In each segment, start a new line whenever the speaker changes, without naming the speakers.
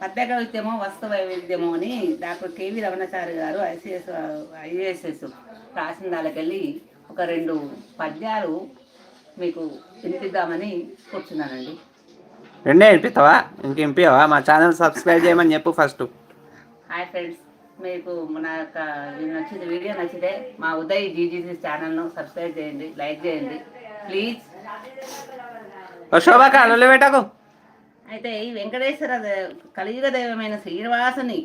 పద్య కవిత్యమో వస్తు వైవిధ్యమో అని డాక్టర్ కేవీ రమణాచారి గారు ఐసిఎస్ ఐఏఎస్ఎస్ రాసిన దానికెళ్ళి ఒక రెండు పద్యాలు మీకు వినిపిద్దామని కూర్చున్నానండి.
రెండే వినిపిస్తావా? ఇంక వినిపించవా మా ఛానల్ సబ్స్క్రైబ్ చేయమని చెప్పు ఫస్ట్.
హాయ్ ఫ్రెండ్స్ మీకు నా యొక్క ఇది నచ్చింది వీడియో నచ్చితే మా ఉదయ్ జీజీసీ ఛానల్ను సబ్స్క్రైబ్ చేయండి లైక్ చేయండి. ప్లీజ్.
శోభాక అల్లు పెట్టకు.
అయితే ఈ వెంకటేశ్వర కలియుగ దైవమైన శ్రీనివాసుని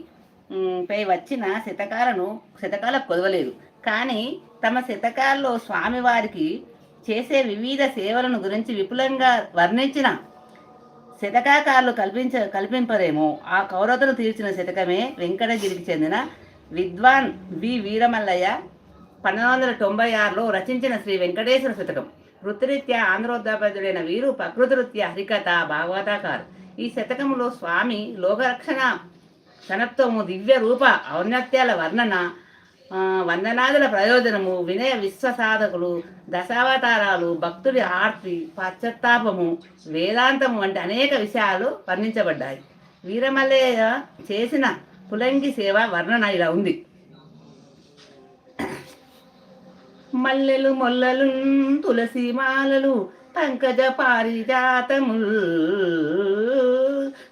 పై వచ్చిన శతకాలను శతకాల కొదవలేదు. కానీ తమ శతకాల్లో స్వామివారికి చేసే వివిధ సేవలను గురించి విపులంగా వర్ణించిన శతకాకారులు కల్పించ కల్పింపరేమో. ఆ కౌరతను తీర్చిన శతకమే వెంకటగిరికి చెందిన విద్వాన్ వి. వీరమల్లయ్య పన్నెండు వందల తొంభై ఆరులో రచించిన శ్రీ వెంకటేశ్వర శతకం. వృత్తిరీత్యా ఆంధ్రోద్యాపదుడైన వీరు ప్రకృతిరీత్యా హరికథ భాగవతాకారు. ఈ శతకములో స్వామి లోకరక్షణ సనత్వము దివ్య రూప ఔన్నత్యాల వర్ణన వందనాదుల ప్రయోజనము వినయ విశ్వసాధకులు దశావతారాలు భక్తుడి ఆర్తి పశ్చత్తాపము వేదాంతము వంటి అనేక విషయాలు వర్ణించబడ్డాయి. వీరమల్లయ్య చేసిన పులంగి సేవ వర్ణన ఇలా ఉంది. మల్లెలు మొల్లలు తులసి మాలలు పంకజ పారిజాతముల్.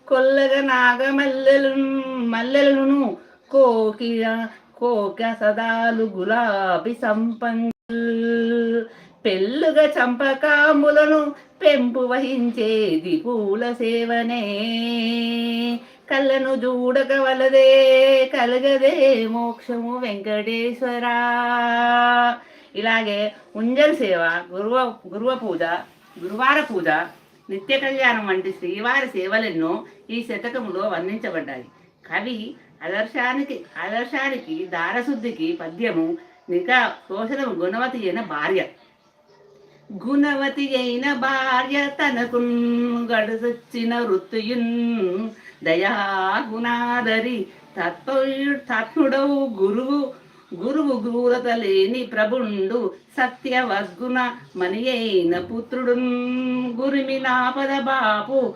కొల్లగ నాగ మల్లెలు మల్లెలను కోకిల కోక సదాలు గులాబీ సంపంగుల్. పెళ్ళుగా చంపకాములను పెంపు వహించేది పూల సేవనే. కళ్ళను చూడక వలదే కలగదే మోక్షము వెంకటేశ్వరా. ఇలాగే ఉంజల్ సేవ గురువ గురువ పూజ గురువార పూజ నిత్య కళ్యాణం వంటి శ్రీవారి సేవలెన్నో ఈ శతకములో వర్ణించబడ్డాయి. కవి ఆదర్శానికి ఆదర్శానికి దారశుద్ధికి పద్యము నికా శోషణము గుణవతి అయిన భార్య. గుణవతి అయిన భార్య తనకు గడుసొచ్చిన వృత్తియున్ దయా గుణాదరి తత్వ తత్నుడవు గురువు గురువు గురత లేని ప్రభుండు సత్యవద్గుణ మని అయిన పుత్రుడు గురిమి నాపద బాపు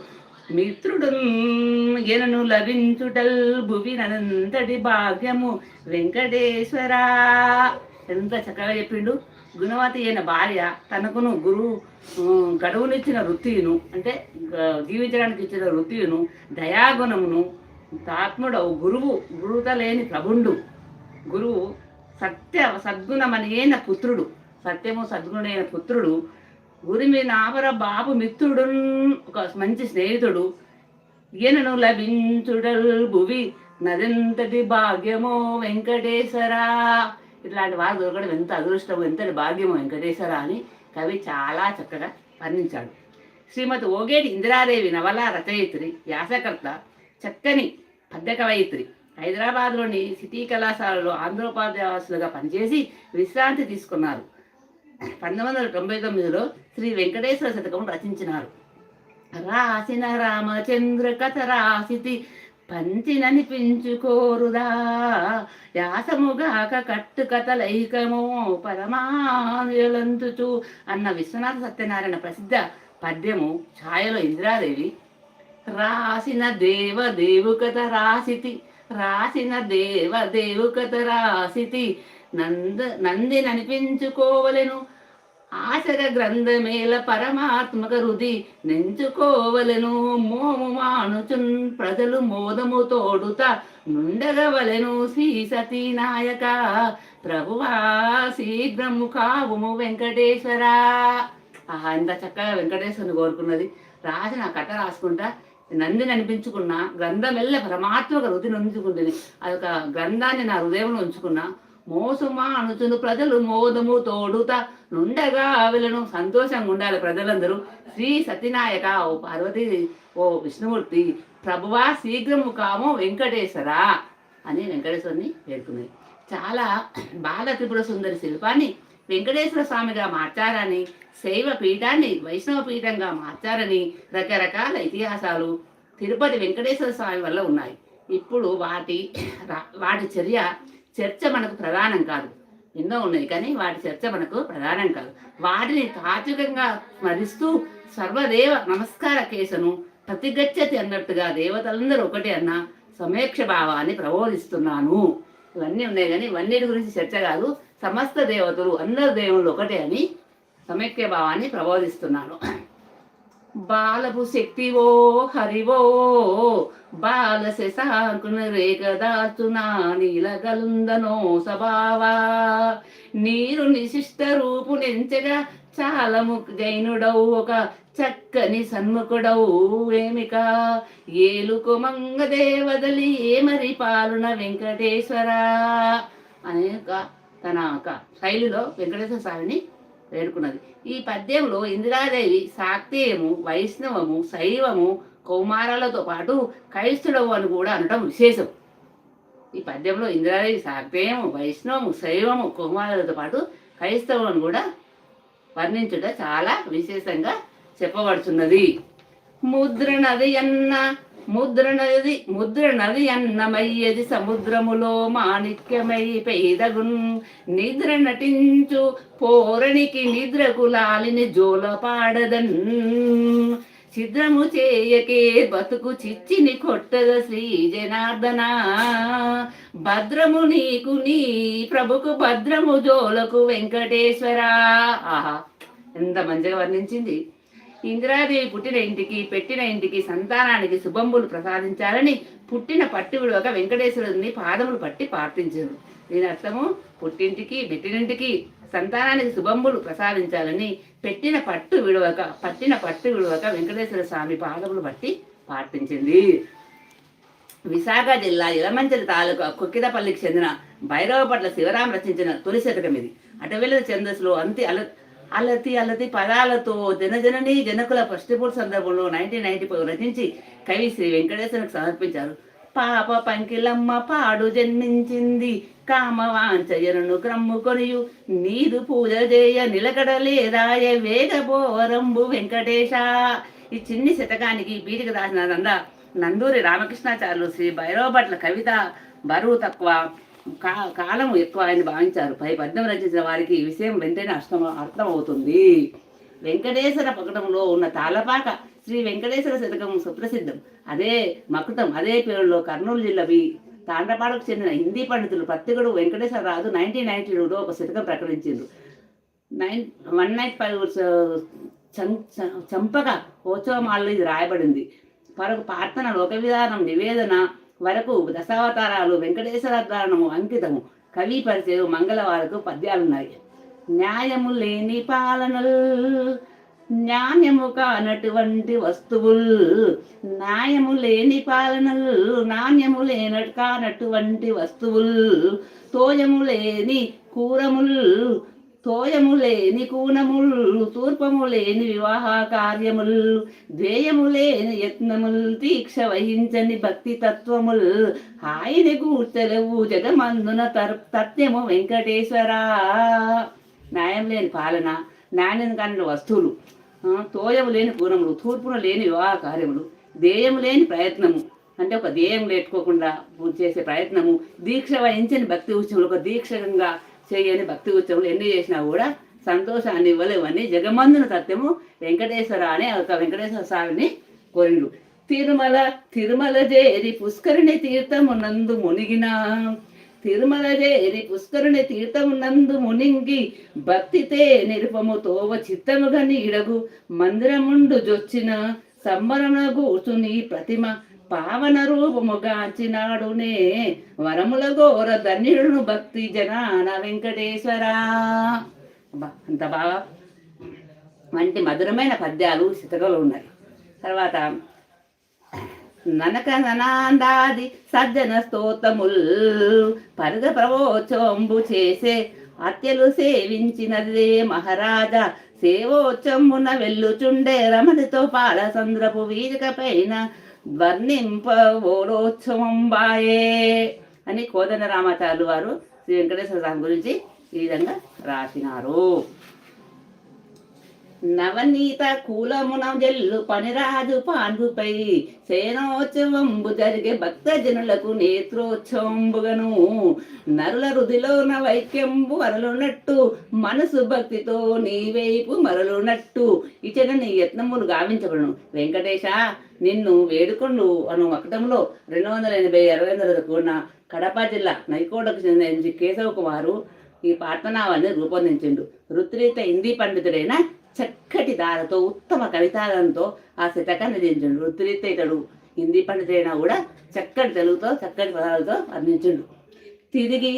మిత్రుడు ఎనను లభించుటల్ భువినంతటి భాగ్యము వెంకటేశ్వరా. ఎంత చక్కగా చెప్పిండు. గుణవతి అయిన భార్య తనకును గురువు గడువునిచ్చిన వృత్తిను అంటే గ- జీవించడానికి ఇచ్చిన వృత్తిను దయాగుణమును తాత్ముడవు గురువు గురుత లేని ప్రభుండు. గురువు సత్య సద్గుణమనైన పుత్రుడు సత్యము సద్గుణైన పుత్రుడు గురిమి నావర బాబు మిత్రుడు ఒక మంచి స్నేహితుడు ఈయనను లభించుడల్ భువి నదెంతటి భాగ్యమో వెంకటేశ్వరా ఇట్లాంటి వారు దొరకడం ఎంత అదృష్టము ఎంతటి భాగ్యమో వెంకటేశ్వర అని కవి చాలా చక్కగా వర్ణించాడు. శ్రీమతి ఓగేటి ఇందిరాదేవి నవల రచయిత్రి వ్యాసకర్త చక్కని పద్య కవయిత్రి హైదరాబాద్లోని సిటీ కళాశాలలో ఆంధ్రోపాధ్యాయులుగా పనిచేసి విశ్రాంతి తీసుకున్నారు. పంతొమ్మిది వందల తొంభై తొమ్మిదిలో శ్రీ వెంకటేశ్వర శతకం రచించినారు. రాసిన రామచంద్ర కథ రాసితి పంచిననిపించుకోరుదా? యాసముగాక కట్టు కథలైకమో పరమానులంతుచు అన్న విశ్వనాథ సత్యనారాయణ ప్రసిద్ధ పద్యము ఛాయలో ఇందిరాదేవి రాసిన దేవ దేవు కథ రాసితి. రాసిన దేవ దేవుకత రాసితి. నంద నంది ననిపించుకోవలెను ఆశగ గ్రంథమేల పరమాత్మక రుది నెంచుకోవలను. మోము మానుచున్ ప్రజలు మోదము తోడుత నుండగవలెను. శ్రీ సతీ నాయక ప్రభువా శీఘ్రము కావుము వెంకటేశ్వరా. ఆహా ఇంత చక్కగా వెంకటేశ్వరుని కోరుకున్నది. రాసిన నా కట్ట రాసుకుంటా. నందిని అనిపించుకున్న గ్రంథమెల్ల పరమాత్మక రుదిని ఉంచుకుంటుంది. అదొక గ్రంథాన్ని నా హృదయంలో ఉంచుకున్నా మోసమా అనుచును ప్రజలు మోదము తోడుత నుండగా ఆవిలను సంతోషంగా ఉండాలి ప్రజలందరూ. శ్రీ సత్యనాయక ఓ పార్వతి ఓ విష్ణుమూర్తి ప్రభువా శీఘ్రము కాము వెంకటేశ్వర అని వెంకటేశ్వరుని పేర్కొన్నది. చాలా బాల త్రిపుర సుందరి శిల్పాన్ని వెంకటేశ్వర స్వామిగా మార్చారని శైవ పీఠాన్ని వైష్ణవ పీఠంగా మార్చారని రకరకాల ఇతిహాసాలు తిరుపతి వెంకటేశ్వర స్వామి వల్ల ఉన్నాయి. ఇప్పుడు వాటి వాటి చర్య చర్చ మనకు ప్రధానం కాదు. ఎన్నో ఉన్నాయి కానీ వాటి చర్చ మనకు ప్రధానం కాదు. వాటిని తాత్వికంగా స్మరిస్తూ సర్వదేవ నమస్కార కేసును ప్రతిగచ్చతి అన్నట్టుగా దేవతలందరూ ఒకటే అన్న సమేక్ష భావాన్ని ప్రబోధిస్తున్నాను. ఇవన్నీ ఉన్నాయి కానీ ఇవన్నిటి గురించి చర్చ కాదు. సమస్త దేవతలు అందరు దేవుళ్ళు ఒకటే అని సమైక్య భావాన్ని ప్రబోధిస్తున్నాను బాలపు శక్తివో హరివో బాల శశాంకున రేఖదాచునా నీలగలుందనో సభావా నీరు నిశిష్ట రూపు నెంచగా చాలము జైనుడవు ఒక చక్కని సన్ముఖుడవు ఏమిక? ఏలుకు మంగదేవదలి ఏమరి పాలున వెంకటేశ్వర? అనే ఒక తన ఒక శైలిలో వెంకటేశ్వర స్వామిని వేడుకున్నది. ఈ పద్యంలో ఇందిరాదేవి శాక్తేయము వైష్ణవము శైవము కౌమారాలతో పాటు క్రైస్తుడవు అని కూడా అనడం విశేషం. ఈ పద్యంలో ఇందిరాదేవి శాక్తేయము వైష్ణవము శైవము కౌమారాలతో పాటు క్రైస్తవం అని కూడా వర్ణించుట చాలా విశేషంగా చెప్పబడుతున్నది ముద్రనది అన్న ముద్రనది నది అన్నమయ్యది సముద్రములో మాణిక్యమై పేదగున్. నిద్ర నటించు పోరణికి నిద్రకు లాలిని జోలపాడదన్ ఛిద్రము చేయకే బతుకు చిచ్చిని కొట్టద శ్రీ జనార్దన భద్రము నీకు నీ ప్రభుకు భద్రము జోలకు వెంకటేశ్వర. ఆహా ఎంత మంచిగా వర్ణించింది. ఇందిరాదేవి పుట్టిన ఇంటికి పెట్టిన ఇంటికి సంతానానికి శుభంబులు ప్రసాదించాలని పుట్టిన పట్టి విడవక వెంకటేశ్వరుని పాదములు పట్టి ప్రార్థించారు దీని అర్థము పుట్టింటికి పెట్టినింటికి సంతానానికి శుభంబులు ప్రసాదించాలని పెట్టిన పట్టు విడవక పట్టిన పట్టు విడవక వెంకటేశ్వర స్వామి పాదములు పట్టి ప్రార్థించింది విశాఖ జిల్లా ఇలమంచలి తాలూకా కొక్కిదపల్లికి చెందిన భైరవపట్ల శివరాం రచించిన తొలి శతకం ఇది అటవెల ఛందస్సులో అంతి అల అలతి అలతి పదాలతో జనజనని జనకుల ఫస్టిపూర్ సందర్భంలో నైన్టీన్ నైన్టీ ఫైవ్ రచించి కవి శ్రీ వెంకటేశ్వరకు సమర్పించారు. పాప పంకిలమ్మ పాడు జన్మించింది. కామవాంచయను క్రమ్ము కొనియు. నీరు పూజ చేయ నిలకడలేదాయ వేగపోవరంబు వెంకటేశ. ఈ చిన్ని శతకానికి పీఠిక రాసిన నందూరి రామకృష్ణాచార్యులు శ్రీ భైరవభట్ల కవిత బరువు తక్కువ. కా కాలం ఎక్కువ ఆయన భావించారు. పై పద్యం రచించిన వారికి ఈ విషయం వెంటనే అర్థం అర్థమవుతుంది. వెంకటేశ్వర పకటంలో ఉన్న తాళపాక శ్రీ వెంకటేశ్వర శతకం సుప్రసిద్ధం. అదే మకుటం అదే పేరులో కర్నూలు జిల్లావి తాండ్రపాడుకు చెందిన హిందీ పండితులు ప్రత్యేకలు వెంకటేశ్వర రాజు నైన్టీన్ నైన్టీ టూలో ఒక శతకం ప్రకటించారు నైన్ వన్ నైట్ ఫైవ్ చంపక ఓచోమాల్లో ఇది రాయబడింది. పరకు ప్రార్థన లోక విధానం నివేదన వరకు దశావతారాలు వెంకటేశ్వర దానము అంకితము. కవి పరిచయం మంగళవారకు పద్యాలున్నాయి. న్యాయము లేని పాలనలు న్యాయము కానటువంటి వస్తువులు న్యాయము లేని పాలనలు నాణ్యము లేన కానటువంటి వస్తువులు తోయము లేని కూరములు తోయము లేని కూనములు తూర్పము లేని వివాహ కార్యములు. ధ్యేయము లేని యత్నములు దీక్ష వహించని భక్తి తత్వములు. హాయిని కూర్చలవు జగమందున తర్ తత్యము వెంకటేశ్వరా. న్యాయం లేని పాలన నాణ్యం కాని వస్తువులు. తోయము లేని కూనములు తూర్పున లేని వివాహ కార్యములు. దేయము లేని ప్రయత్నము. అంటే ఒక దేయం లేట్టుకోకుండా చేసే ప్రయత్నము. దీక్ష వహించని భక్తి ఉత్సవాలు ఒక దీక్షంగా చేయని భక్తి ఉత్సవాలు ఎన్ని చేసినా కూడా సంతోషాన్ని ఇవ్వలేవని జగమందున సత్యము వెంకటేశ్వర అనే ఒక వెంకటేశ్వర స్వామిని కోరిండు తిరుమల తిరుమల జేరి పుష్కరిణి తీర్థమునందు మునిగిన. తిరుమల జేరి పుష్కరుని తీర్థమునందు మునింగి భక్తితే నిరుపము తోవ చిత్తముగా నీడగు మందిరముండు జొచ్చిన సంబరమున కూర్చుని ప్రతిమ పావన రూపముగాంచినాడునే వరముల గోర ధన్యుడును భక్తి జనాన వెంకటేశ్వర. అబ్బా, అంత బాగా వంటి మధురమైన పద్యాలు శతకలు ఉన్నాయి. తర్వాత ననక ననాందాది సజ్జన స్తోతముల్ పరగ ప్రవోచంబు చేసే హత్యలు సేవించినదే మహారాజా. సేవోచమ్మున వెళ్ళుచుండే రమణితో పాలసంద్రపు వీరిక పైన బాయే అని కోదండరామాచార్యులు వారు శ్రీ వెంకటేశ్వర స్వామి గురించి ఈ విధంగా రాసినారు. నవనీత కూలమున జల్లు పనిరాజు పాండుపై. సేనోత్సవంబు జరిగే భక్తజనులకు నేత్రోత్సవంబుగను. నరుల రుదిలోన వైక్యంబు అరలునట్టు మనసు భక్తితో నీ వైపు మరలునట్టు ఇచ్చిన నీ యత్నములు గావించబడును. వెంకటేశ నిన్ను వేడుకొండు అను మకటంలో రెండు వందల ఎనభై అరవై వందల కూడిన కడప జిల్లా నైకోటకు చెందిన కేశవ కుమారు ఈ పాటనావాన్ని రూపొందించిండు. రుత్రీత హిందీ పండితుడైన చక్కటి దారతో ఉత్తమ కవితాలంతో ఆ శతకాన్ని దించిండు. రుత్రీత ఇతడు హిందీ పండితుడైనా కూడా చక్కటి తెలుగుతో చక్కటి పదాలతో అందించండు తిరిగి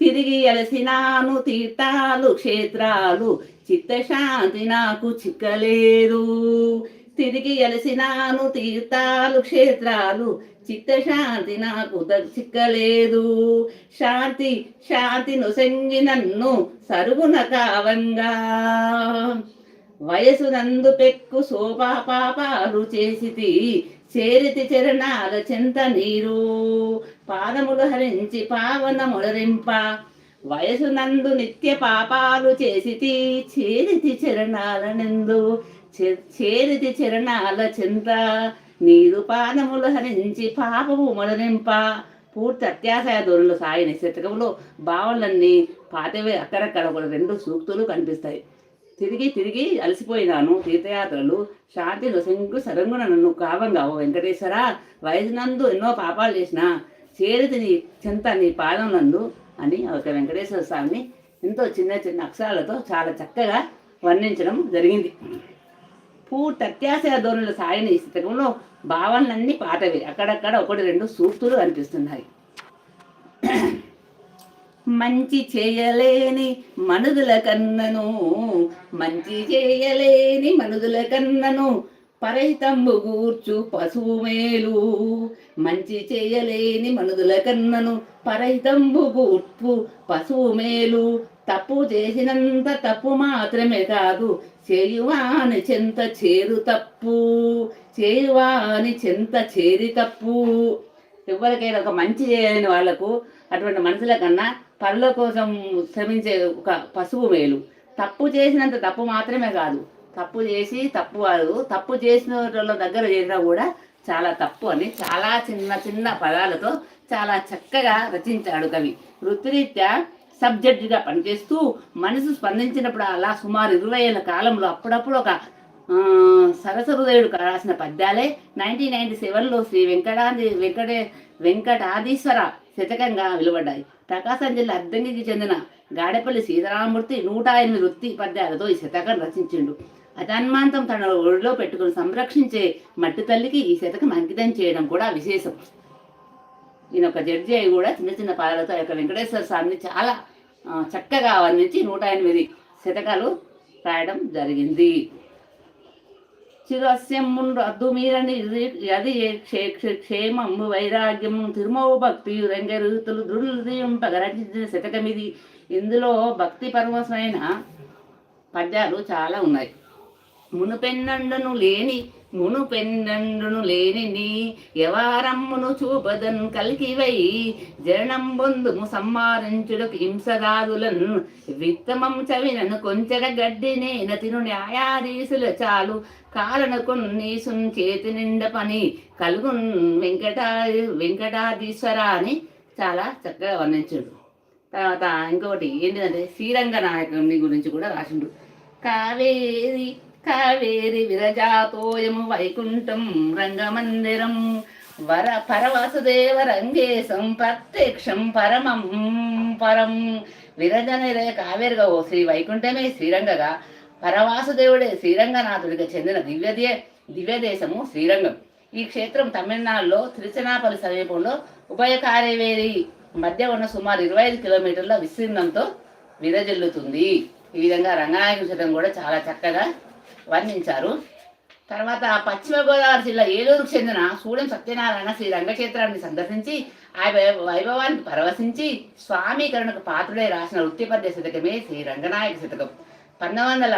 తిరిగి అలసినాను తీర్థాలు క్షేత్రాలు చిత్తశాంతి నాకు చిక్కలేదు తిరిగి అలసినాను తీర్థాలు క్షేత్రాలు చిత్తశాంతి నాకు చిక్కలేదు శాంతి శాంతి నొసంగి నన్ను సరుగున కావంగా. వయసు నందు పెక్కు శోభా పాపాలు చేసితి. చేరితి చరణాల చింత నీరు. పాదములు హరించి పావన ముడరింప వయసు నందు నిత్య పాపాలు చేసితి. చేరితి చరణాల నందు. చే- చేరితి చరణాల చింత నీరు. పాదములు హరించి పాపము మొలరింప. పూర్తి అత్యాశయ దూరంలో సాగిన శతకంలో భావనలన్నీ పాతవే. అక్కడక్కడ ఒక రెండు సూక్తులు కనిపిస్తాయి. తిరిగి తిరిగి అలసిపోయినాను తీర్థయాత్రలు. శాంతి నొసంగు సరంగున నన్ను కావంగా ఓ వెంకటేశ్వర వయసునందు ఎన్నో పాపాలు చేసిన చేరితి నీ చింత నీ పాదం నందు అని ఒక వెంకటేశ్వర స్వామిని ఎంతో చిన్న చిన్న అక్షరాలతో చాలా చక్కగా వర్ణించడం జరిగింది. పూర్తి అత్యాశయ ధోరణిలో సాగిన ఈ శతకంలో భావనలన్నీ పాతవి. అక్కడక్కడ ఒకటి రెండు సూక్తులు అనిపిస్తున్నాయి. మంచి చేయలేని మనుదుల కన్నను మంచి చేయలేని మనుదుల కన్నను పరహితంబు గూర్చు పశువు మేలు. మంచి చేయలేని మనుదుల కన్నను పరహితంబు గూర్చు పశువు మేలు. తప్పు చేసినంత తప్పు మాత్రమే కాదు చేయువాని చెంత చేరు తప్పు. చేయువాని చెంత చేరి తప్పు. ఎవరికైనా ఒక మంచి చేయని వాళ్ళకు అటువంటి మనుషుల కన్నా పనుల కోసం శ్రమించే ఒక పశువు మేలు. తప్పు చేసినంత తప్పు మాత్రమే కాదు. తప్పు చేసి తప్పు కాదు. తప్పు చేసిన వాళ్ళ దగ్గర చేసినా కూడా చాలా తప్పు అని చాలా చిన్న చిన్న పదాలతో చాలా చక్కగా రచించాడు కవి. వృత్తిరీత్యా సబ్జెక్టుగా పనిచేస్తూ మనసు స్పందించినప్పుడు అలా సుమారు ఇరవై ఏళ్ళ కాలంలో అప్పుడప్పుడు ఒక సరస హృదయుడు రాసిన పద్యాలే నైన్టీన్ నైన్టీ సెవెన్లో శ్రీ వెంకటాది వెంకటే వెంకటాధీశ్వర శతకంగా వెలువడ్డాయి. ప్రకాశం జిల్లా అద్దంగికి చెందిన గాడపల్లి సీతారామమూర్తి నూట ఎనిమిది వృత్తి పద్యాలతో ఈ శతకం రచించిండు. అతన్మాంతం తన ఒడిలో పెట్టుకుని సంరక్షించే మట్టి తల్లికి ఈ శతకం అంకితం చేయడం కూడా విశేషం. ఈయన ఒక జడ్జి అయి కూడా చిన్న చిన్న పాదాలతో ఆ యొక్క వెంకటేశ్వర స్వామిని చాలా చక్కగా వర్ణించి నూట ఎనిమిది శతకాలు రాయడం జరిగింది. చిరస్యమును రద్దు మీరని అది క్షే- క్షేమము వైరాగ్యము తిరుమవు భక్తి రంగరుతులు దృఢంపగ రచించిన శతకమిది ఇందులో భక్తి పరమసమైన పద్యాలు చాలా ఉన్నాయి మునుపెన్నండను లేని మునుపెన్నండును లేని నీ యవారమ్మును చూపదన్ కలికివై జరణం బొందుము సంహారించుటకు హింసదాదులను విత్తమం చవినను కొంచెగ గడ్డినే నతిను న్యాయాధీశుల చాలు. కారణ కొన్ని చేతి నిండ పని కలుగున్ వెంకటా వెంకటాధీశ్వర అని చాలా చక్కగా వర్ణించుడు. తర్వాత ఇంకొకటి ఏంటిదంటే శ్రీరంగ నాయకుని గురించి కూడా రాసిండు. కావేరి కావేరి విరజాతోయము వైకుంఠం రంగమందిరం. వర పరవసుదేవ రంగేశం ప్రత్యక్షం పరమం పరం. విరజనరే కావేరిగా ఓ శ్రీ వైకుంఠమే శ్రీరంగగా. పరవాసుదేవుడే శ్రీరంగనాథుడికి చెందిన దివ్యదే దివ్యదేశము శ్రీరంగం. ఈ క్షేత్రం తమిళనాడులో తిరుచనాపల్లి సమీపంలో ఉభయ కారేవేరి మధ్య ఉన్న సుమారు ఇరవై ఐదు కిలోమీటర్ల విస్తీర్ణంతో విరజల్లుతుంది. ఈ విధంగా రంగనాయక కూడా చాలా చక్కగా వర్ణించారు. తర్వాత పశ్చిమ గోదావరి జిల్లా ఏలూరుకు చెందిన సూడెం సత్యనారాయణ శ్రీ రంగక్షేత్రాన్ని సందర్శించి ఆ వై- వైభవానికి పరవశించి స్వామీకరణకు పాత్రుడై రాసిన వృత్తిపద్య శతకమే శ్రీ రంగనాయక శతకం. పంతొమ్మిది వందల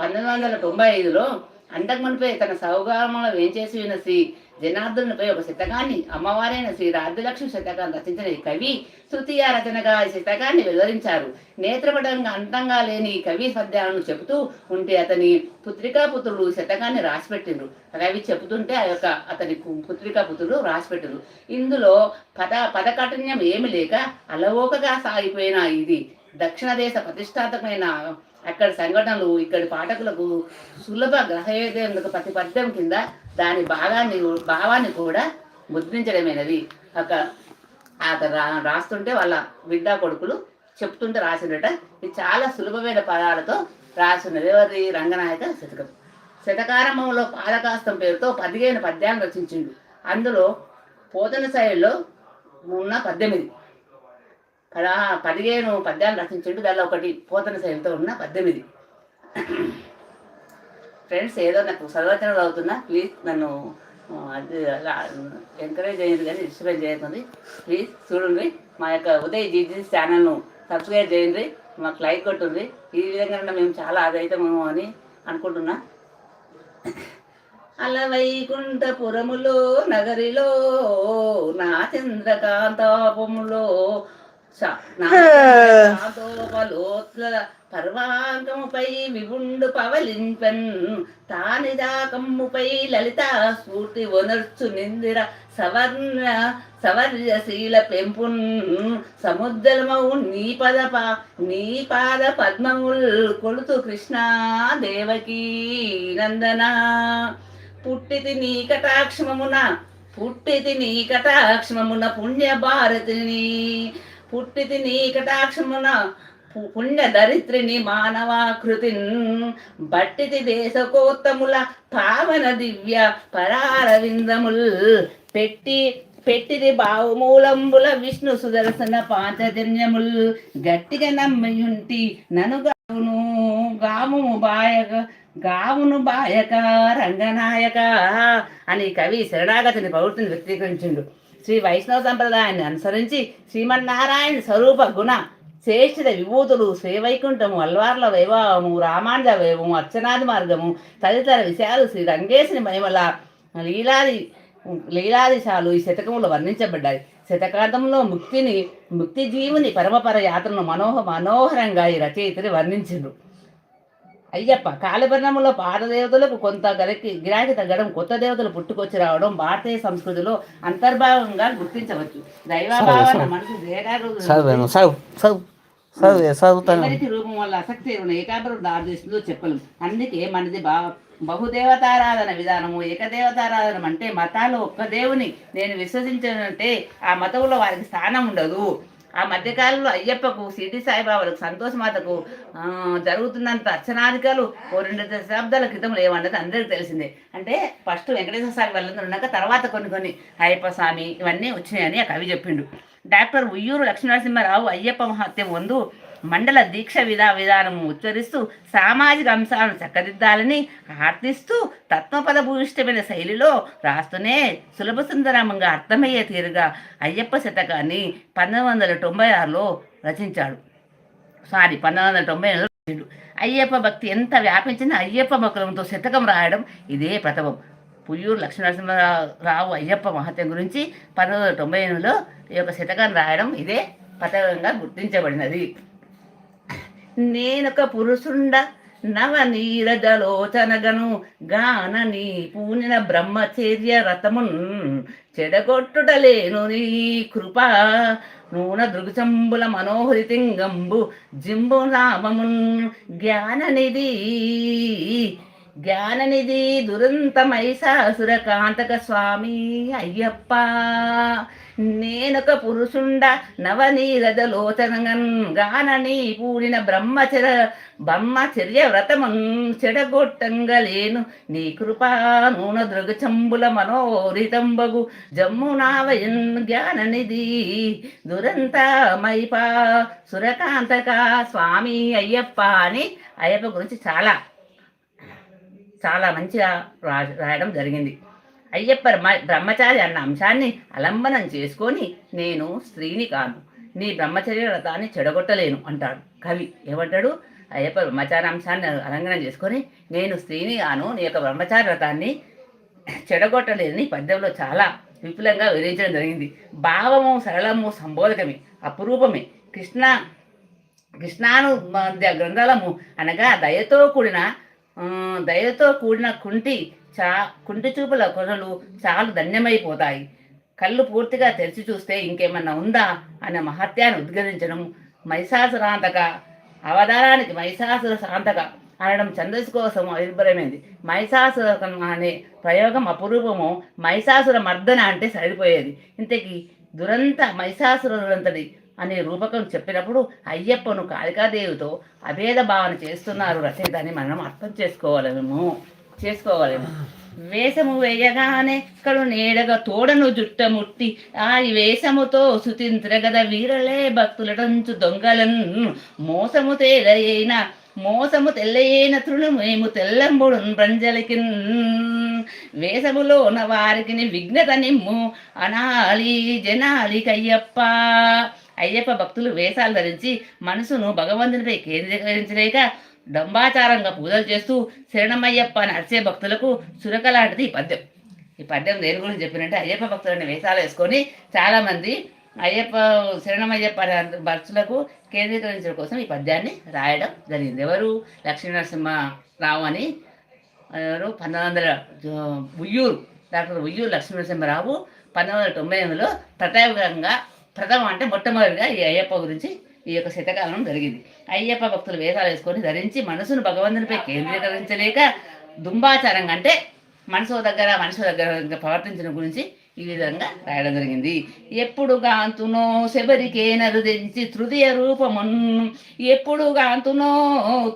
పంతొమ్మిది వందల తొంభై ఐదులో అంతకుమునిపై తన సౌగామంలో వేంచేసి ఉన్న శ్రీ జనార్దనునిపై ఒక శతకాన్ని అమ్మవారైన శ్రీ రాజ్యలక్ష్మి శతకాన్ని రచించిన ఈ కవి తృతీయ రచనగా ఈ శతకాన్ని వెలువరించారు. నేత్రపటంగా అంతంగా లేని కవి పద్యాలను చెబుతూ ఉంటే అతని పుత్రికా పుత్రుడు శతకాన్ని రాసిపెట్టిండ్రు. కవి చెబుతుంటే ఆ యొక్క అతని పుత్రికా పుత్రుడు రాసిపెట్టిండ్రు. ఇందులో పద పదకాఠిన్యం ఏమి లేక అలవోకగా సాగిపోయిన ఇది దక్షిణ దేశ ప్రతిష్టాతమైన అక్కడి సంఘటనలు ఇక్కడి పాఠకులకు సులభ గ్రహవేదేందుకు ప్రతి పద్యం కింద దాని భాగాన్ని భావాన్ని కూడా ముద్రించడమైనది. ఒక అతను రా రాస్తుంటే వాళ్ళ బిడ్డ కొడుకులు చెప్తుంటే రాసినట. ఇది చాలా సులభమైన పదాలతో రాసినది. ఎవరి రంగనాయక శతకం. శతకారంభంలో పాదకాస్తం పేరుతో పదిహేను పద్యాలు రచించిండు. అందులో పోతన శైలిలో ఉన్న పద్దెనిమిది. పదా పదిహేను పద్యాలు రచించిండు దానిలో ఒకటి పోతన శైలితో ఉన్న పద్దెనిమిది ఫ్రెండ్స్ ఏదో నాకు సర్వచనలు అవుతున్నా ప్లీజ్ నన్ను అది ఎంకరేజ్ అయ్యింది కానీ డిస్టర్బెన్స్ చేయకుంది ప్లీజ్ చూడండి మా యొక్క ఉదయ్ జీజీ ఛానల్ను సబ్స్క్రైబ్ చేయండి మాకు లైక్ కొట్టుండ్రి ఈ విధంగా మేము చాలా అదైతమేమో అని అనుకుంటున్నా. అలవైకుంఠపురములో నగరిలో నా చంద్రకాంతాపములో పర్వాంకముపై విభుండు పవలింపన్ తానిదాకమ్ముపై లలిత స్ఫూర్తి వనర్చు నిందిర సవర్ణ సవర్యశీల పెంపున్ సముద్రమౌ నీ పద నీ పాద పద్మముల్ కొలుతు కృష్ణ దేవకీ నందన. పుట్టితి నీ కటాక్షమమున పుట్టితి నీ కటాక్షమమున పుణ్య భారతిని పుట్టితి నీ కటాక్షమున పుణ్య దరిత్రిని మానవాకృతి బట్టితి దేశకోత్తముల పావన దివ్య పరారవిందముల్. పెట్టి పెట్టిది బావుమూలంబుల విష్ణు సుదర్శన పాంచజన్యముల్. గట్టిగా నమ్మయుంటి ననుగావును గాము బాయక గావును బాయక రంగనాయక అని కవి శరణాగతిని ప్రవృత్తిని వ్యక్తీకరించిండు. శ్రీ వైష్ణవ సంప్రదాయాన్ని అనుసరించి శ్రీమన్నారాయణ స్వరూప గుణ శ్రేష్ఠిత విభూతులు శ్రీవైకుంఠము అల్వార్ల వైభవము రామాంజ వైభవము అర్చనాది మార్గము తదితర విషయాలు శ్రీ రంగేశుని మహిమల లీలాది లీలాదిశాలు ఈ శతకంలో వర్ణించబడ్డాయి. శతకాంతంలో ముక్తిని ముక్తి జీవుని పరమపర యాత్రను మనోహ మనోహరంగా ఈ రచయితని వర్ణించిండ్రు. అయ్యప్ప కాలభరణంలో పాత దేవతలకు కొంత గలకి గిరాకీ తగ్గడం కొత్త దేవతలు పుట్టుకొచ్చి రావడం భారతీయ సంస్కృతిలో అంతర్భాగంగా గుర్తించవచ్చు. దైవభావన మనసు ఎవరికి రూపం వల్ల ఆసక్తి ఎరువును ఏకాగ్రం దారితీస్తుందో చెప్పలేం. అందుకే మనది బా బహుదేవతారాధన విధానము ఏకదేవతారాధన అంటే మతాలు ఒక్క దేవుని నేను విశ్వసించానంటే ఆ మతంలో వారికి స్థానం ఉండదు. ఆ మధ్యకాలంలో అయ్యప్పకు సిటీ సాయిబాబాలకు సంతోషమాతకు జరుగుతున్నంత అర్చనాధికాలు ఓ రెండు దశాబ్దాల క్రితం లేవన్నది అందరికీ తెలిసిందే. అంటే ఫస్ట్ వెంకటేశ్వర స్వామి వాళ్ళందరూ ఉన్నాక తర్వాత కొన్ని కొన్ని అయ్యప్ప స్వామి ఇవన్నీ వచ్చినాయని ఆ కవి చెప్పిండు. డాక్టర్ ఉయ్యూరు లక్ష్మీనరసింహారావు అయ్యప్ప మహత్యం వందు మండల దీక్ష విధా విధానం ఉచ్చరిస్తూ సామాజిక అంశాలను చక్కదిద్దాలని ఆర్థిస్తూ తత్వపద భూయిష్టమైన శైలిలో రాస్తూనే సులభ సుందరంగా అర్థమయ్యే తీరుగా అయ్యప్ప శతకాన్ని పంతొమ్మిది వందల తొంభై ఆరులో రచించాడు. సారీ పంతొమ్మిది వందల తొంభై ఏడులో అయ్యప్ప భక్తి ఎంత వ్యాపించిన అయ్యప్ప భక్తులతో శతకం రాయడం ఇదే ప్రథమం. పుయ్యూరు లక్ష్మీనరసింహరావు అయ్యప్ప మహత్యం గురించి పంతొమ్మిది వందల తొంభై ఎనిమిదిలో ఈ యొక్క శతకాన్ని రాయడం ఇదే పథకంగా గుర్తించబడినది. నేనొక పురుషుండ నవ నీరజలోచనగను గానని పూనిన బ్రహ్మచర్య రథమున్ చెడగొట్టుటలేను నీ కృప. నూన దృగచంబుల మనోహరితింగంబు జింబు నామమున్ జ్ఞాననిధి. జ్ఞాననిధి దురంతమైసాసుర కాంతక స్వామి అయ్యప్ప. నేనొక పురుషుండ నవనీరజలోచనగన్ గానని పూడిన బ్రహ్మచర బ్రహ్మచర్య వ్రతమున్ చెడగొట్టంగలేను. నీ కృపా నూన దృగచంబుల మనోరితంబగు జమ్మునావయన్ జ్ఞాననిధి దురంత మైపా సురకాంతక స్వామి అయ్యప్ప అని అయ్యప్ప గురించి చాలా చాలా మంచిగా రా రాయడం జరిగింది. అయ్యప్ప బ్రహ్మచారి అన్న అంశాన్ని అలంబనం చేసుకొని నేను స్త్రీని కాను. నీ బ్రహ్మచర్య వ్రతాన్ని చెడగొట్టలేను అంటాడు కవి. ఏమంటాడు? అయ్యప్ప బ్రహ్మచారి అంశాన్ని అలంకనం చేసుకొని నేను స్త్రీని కాను నీ యొక్క బ్రహ్మచారి వ్రతాన్ని చెడగొట్టలేదని పద్యంలో చాలా విపులంగా వివరించడం జరిగింది. భావము సరళము సంబోధకమే అపురూపమే. కృష్ణ కృష్ణాను మధ్య గ్రంథాలము అనగా దయతో కూడిన దయతో కూడిన కుంటి చా కుంటి చూపుల కొనలు చాలు ధన్యమైపోతాయి. కళ్ళు పూర్తిగా తెరిచి చూస్తే ఇంకేమన్నా ఉందా అనే మహత్యాన్ని ఉద్గరించడం మహిషాసురాంతక అవధానానికి మహిషాసుర శాంతక అనడం ఛందస్సు కోసం అభిప్రాయమైంది. మైసాసురకం అనే ప్రయోగం అపురూపము మహిషాసుర మర్దన అంటే సరిపోయేది. ఇంతకీ దురంత మైసాసురంతటి అనే రూపకం చెప్పినప్పుడు అయ్యప్పను కాళికాదేవితో అభేద భావన చేస్తున్నారు రచయితని మనం అర్థం చేసుకోవాలేమో. చేసుకోవాలేమో. వేషము వేయగానే కడు నీడగా తోడను జుట్టముట్టి ఆ ఈ వేషముతో సుతింత్రగద వీరలే భక్తులటంచు దొంగలన్ మోసము తేలయైన మోసము తెల్లయైన తృణమేము తెల్లంబుడు బ్రంజలికిన్. ఉన్న వారికి విఘ్నత నిమ్ము అనాలి జనాలి కయ్యప్ప అయ్యప్ప భక్తులు వేషాలు ధరించి మనసును భగవంతునిపై కేంద్రీకరించలేక డంబాచారంగా పూజలు చేస్తూ శరణమయ్యప్ప అని అరిచే భక్తులకు సురక లాంటిది ఈ పద్యం. ఈ పద్యం దేని గురించి చెప్పినంటే అయ్యప్ప భక్తులని వేషాలు వేసుకొని చాలామంది అయ్యప్ప శరణమయ్యప్ప అనే భక్తులకు కేంద్రీకరించడం కోసం ఈ పద్యాన్ని రాయడం జరిగింది. ఎవరు? లక్ష్మీనరసింహరావు అని ఎవరు? పంతొమ్మిది వందల ఉయ్యూరు డాక్టర్ ఉయ్యూరు లక్ష్మీనరసింహరావు పంతొమ్మిది వందల తొంభై ఎనిమిదిలో ప్రత్యేకంగా ప్రథమ అంటే మొట్టమొదటిగా ఈ అయ్యప్ప గురించి ఈ యొక్క శతకాలం జరిగింది. అయ్యప్ప భక్తులు వేషాలు వేసుకొని ధరించి మనసును భగవంతునిపై కేంద్రీకరించలేక దుంబాచారంగా అంటే మనసు దగ్గర మనసు దగ్గర ప్రవర్తించడం గురించి ఈ విధంగా రాయడం జరిగింది. ఎప్పుడు గాంతునో శబరికే నరుదించి తృతీయ రూపమున్ ఎప్పుడు గాంతునో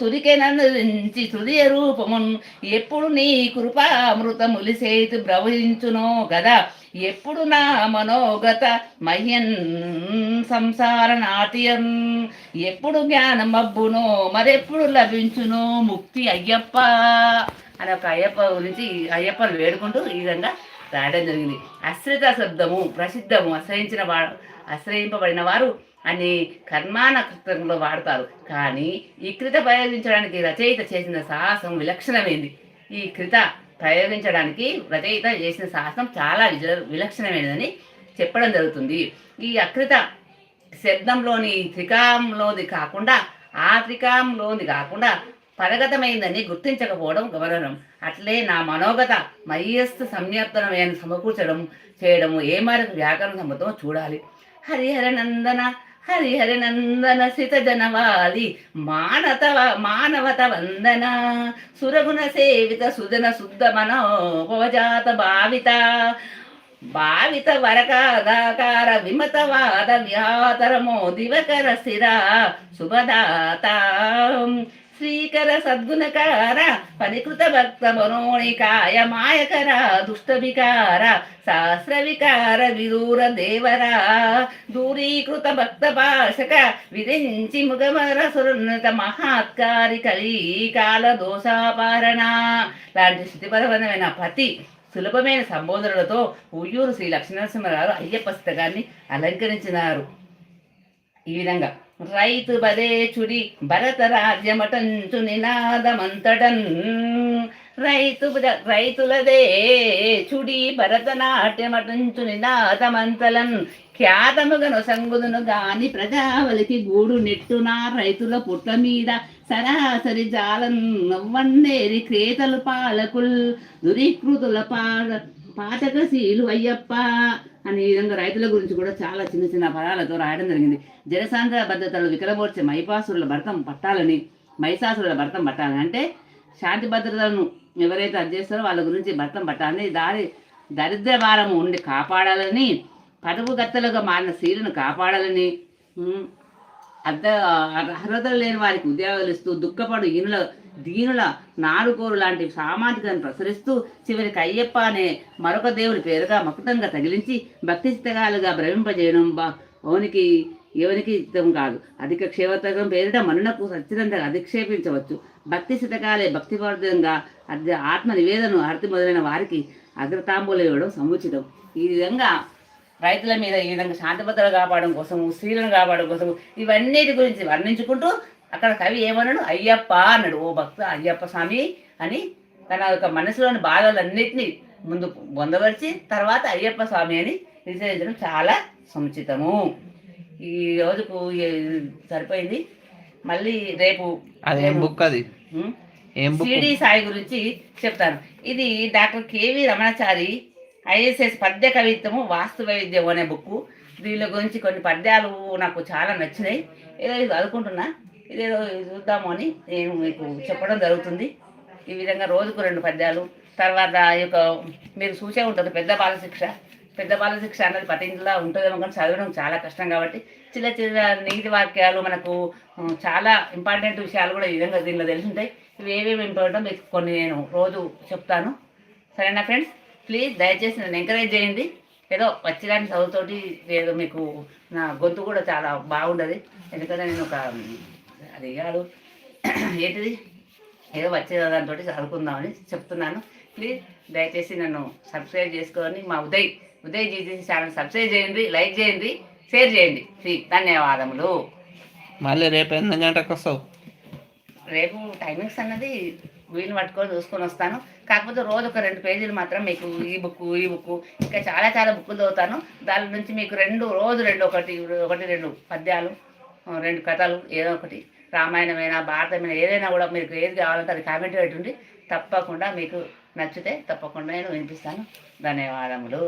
తురికే నరుదించి తృతీయ రూపమున్ ఎప్పుడు నీ కృపామృతములి సేతు ప్రవహించునో కదా ఎప్పుడు నా మనోగత మహ్యన్ సంసార నాట్యం? ఎప్పుడు జ్ఞానం మరెప్పుడు లభించునో ముక్తి అయ్యప్ప? అనే ఒక అయ్యప్ప గురించి అయ్యప్పను వేడుకుంటూ ఈ విధంగా రాయడం జరిగింది. అశ్రిత శబ్దము ప్రసిద్ధము ఆశ్రయించిన వా ఆశ్రయింపబడిన వారు అని కర్మానకృతంలో వాడతారు. కానీ ఈ కృత ప్రయోగించడానికి రచయిత చేసిన సాహసం విలక్షణమైంది. ఈ కృత ప్రయోగించడానికి రచయిత చేసిన సాహసం చాలా విజ- విలక్షణమైనదని చెప్పడం జరుగుతుంది. ఈ అకృత శబ్దంలోని త్రికాంలోది కాకుండా ఆ త్రికాంలోది కాకుండా పరగతమైందని గుర్తించకపోవడం గమనం అట్లే నా మనోగత మయ్యస్థ సంయత్నమైన సమకూర్చడం చేయడము ఏ మేరకు వ్యాకరణ సమ్మతమో చూడాలి. హరిహర నందన హరిహర నందన సిత జనవాలి మానవత వందన. సురగుణ సేవిత సుజన శుద్ధ మనోపవజాత భావిత. భావిత వరకాదాకార విమతవాద వ్యాతరమో దివకర స్థిర శుభదాత. శ్రీకర సద్గుణకార పరికృత భక్త మనోణికాయ మాయకర దుష్టవికార శాస్త్ర వికార విదూర దేవరా దూరీకృత భక్త పాశక విధించి ముగమర సురున్నత మహాత్కారి కలీ కాల దోషాపారణ. లాంటి స్థితిపరమైన పతి సులభమైన సంబోధనలతో ఉయ్యూరు శ్రీ లక్ష్మీనరసింహరావు అయ్యప్ప పుస్తకాన్ని అలంకరించినారు. ఈ విధంగా రైతు బదే చుడి భరత రాజ్యమటంచు నినాదమంతటన్ రైతు రైతులదే చుడి భరతనాట్యమటంచు నినాదమంతలన్ ఖ్యాతముగను సంగుదును గాని ప్రజావలికి గూడు నెట్టునా రైతుల పుట్ల మీద సరాసరి జాలం నవ్వన్నేరి క్రేతలు పాలకుల్. దురీకృతుల పాల పాతకశీలు అయ్యప్ప. అనే విధంగా రైతుల గురించి కూడా చాలా చిన్న చిన్న పదాలతో రాయడం జరిగింది. జనసాంద్ర భద్రతలు వికలమోర్చే మైపాసురుల భర్తం పట్టాలని మైసాసురుల భర్తం పట్టాలని అంటే శాంతి భద్రతలను ఎవరైతే అది వాళ్ళ గురించి భర్తం పట్టాలని దారి దరిద్ర భారము ఉండి కాపాడాలని పదవుగత్తలుగా మారిన స్త్రీలను కాపాడాలని అర్థ అర్హతలు లేని వారికి ఉద్యోగాలు ఇస్తూ దుఃఖపడు ఈనుల దీనుల నారుకోరు లాంటి సామాజికను ప్రసరిస్తూ చివరికి అయ్యప్ప అనే మరొక దేవుడి పేరుగా మకుటంగా తగిలించి భక్తి చిత్తగాలుగా భ్రమింపజేయడం బా ఓనికి ఎవరికి ఇష్టం కాదు. అధిక క్షేమతకం పేరిట మనునకు సచ్చినంతగా అధిక్షేపించవచ్చు. భక్తి శతకాలే భక్తివర్ధంగా అర్ధ ఆత్మ నివేదన ఆర్తి మొదలైన వారికి అగ్రతాంబూలు ఇవ్వడం సముచితం. ఈ విధంగా రైతుల మీద ఈ విధంగా శాంతిభద్రలు కాపాడడం కోసం స్త్రీలను కాపాడడం కోసం ఇవన్నిటి గురించి వర్ణించుకుంటూ అక్కడ కవి ఏమన్నాడు అయ్యప్ప అన్నాడు. ఓ భక్త అయ్యప్ప స్వామి అని తన యొక్క మనసులోని బాధలన్నింటినీ ముందు పొందవరిచి తర్వాత అయ్యప్ప స్వామి అని విశ్వసించడం చాలా సముచితము. ఈ రోజుకు సరిపోయింది. మళ్ళీ రేపు
అదేం బుక్ అది?
షిరిడి సాయి గురించి చెప్తాను. ఇది డాక్టర్ కేవి రమణాచారి ఐఎస్ఎస్ పద్య కవిత్వము వాస్తు వైద్యం అనే బుక్ దీని గురించి కొన్ని పద్యాలు నాకు చాలా నచ్చినాయి. ఏదో చదువుకుంటున్నా. ఇదేదో చూద్దాము అని నేను మీకు చెప్పడం జరుగుతుంది. ఈ విధంగా రోజుకు రెండు పద్యాలు. తర్వాత ఈ యొక్క మీరు చూసే ఉంటుంది పెద్ద బాలశిక్ష. పెద్ద బాలశిక్ష అన్నది పట్టించులా ఉంటుందేమో కానీ చదవడం చాలా కష్టం కాబట్టి చిన్న చిన్న నీతి వాక్యాలు మనకు చాలా ఇంపార్టెంట్ విషయాలు కూడా ఈ విధంగా దీనిలో తెలిసి ఉంటాయి ఇవి ఏమేమి ఇంపార్టెంట్ మీకు కొన్ని నేను రోజు చెప్తాను. సరేనా ఫ్రెండ్స్? ప్లీజ్ దయచేసి నన్ను ఎంకరేజ్ చేయండి. ఏదో వచ్చిరాని చదువుతోటి ఏదో మీకు నా గొంతు కూడా చాలా బాగుండదు. ఎందుకంటే నేను ఒక అది కాదు ఏంటిది? ఏదో వచ్చే దాంతో చదువుకుందామని చెప్తున్నాను. ప్లీజ్ దయచేసి నన్ను సబ్స్క్రైబ్ చేసుకొని మా Uday Uday GG channel subscribe చేయండి లైక్ చేయండి షేర్ చేయండి. ప్లీజ్ ధన్యవాదములు.
మళ్ళీ రేపు గంటలకు వస్తావు.
రేపు టైమింగ్స్ అన్నది వీలు పట్టుకొని చూసుకొని వస్తాను. కాకపోతే రోజు ఒక రెండు పేజీలు మాత్రం మీకు ఈ బుక్ ఈ బుక్ ఇంకా చాలా చాలా బుక్కులు చదువుతాను. దాని నుంచి మీకు రెండు రోజు రెండు ఒకటి ఒకటి రెండు పద్యాలు రెండు కథలు ఏదో ఒకటి. రామాయణమైనా భారతమైనా ఏదైనా కూడా మీకు ఏది కావాలంటే అది కామెంట్ పెట్టుండి. తప్పకుండా మీకు నచ్చితే తప్పకుండా నేను వినిపిస్తాను. ధన్యవాదములు.